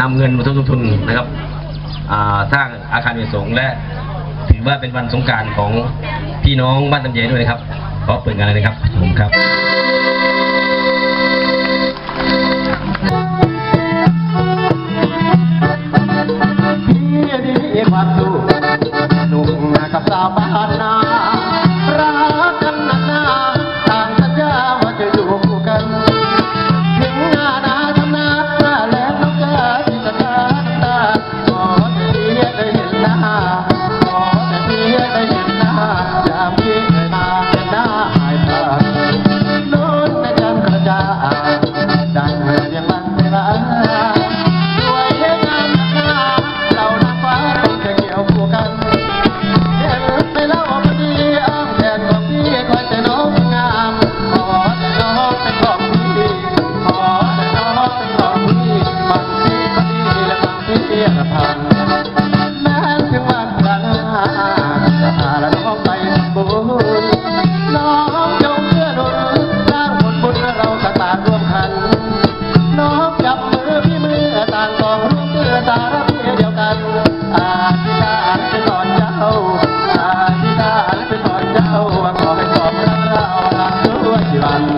นำเงินมาทุนทุนนะครับสร้างอาคารเป็นสงและถือว่าเป็นวันสงการของพี่น้องบ้านตำเยด้วยนะครับขอเปิดงานเลยนะครับผมครับ Bye.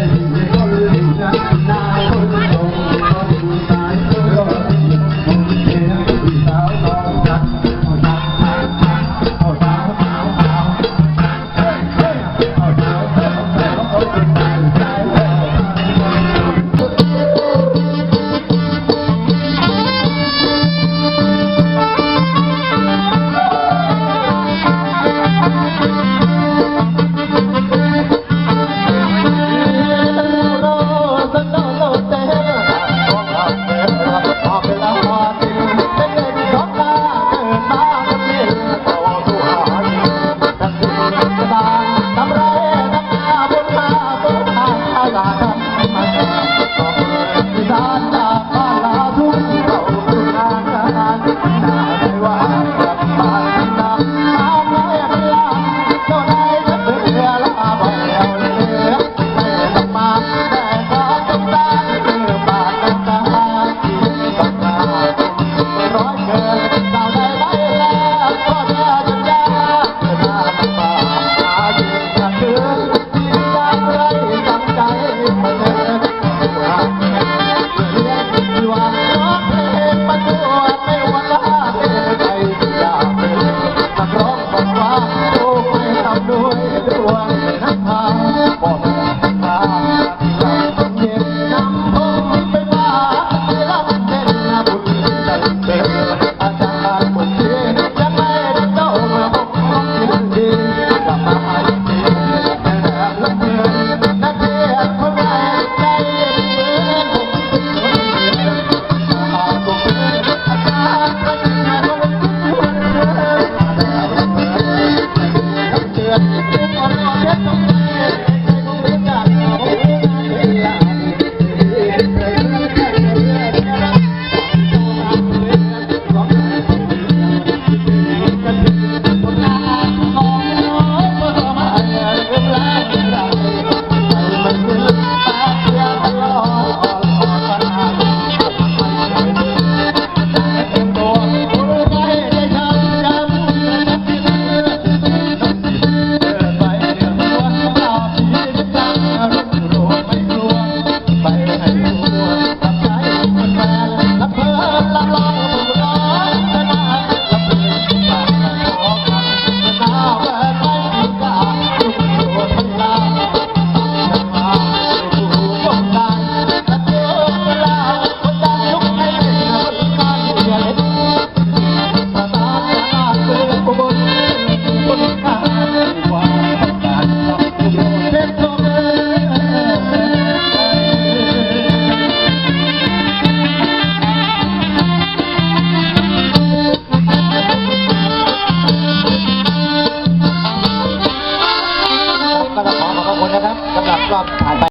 咋的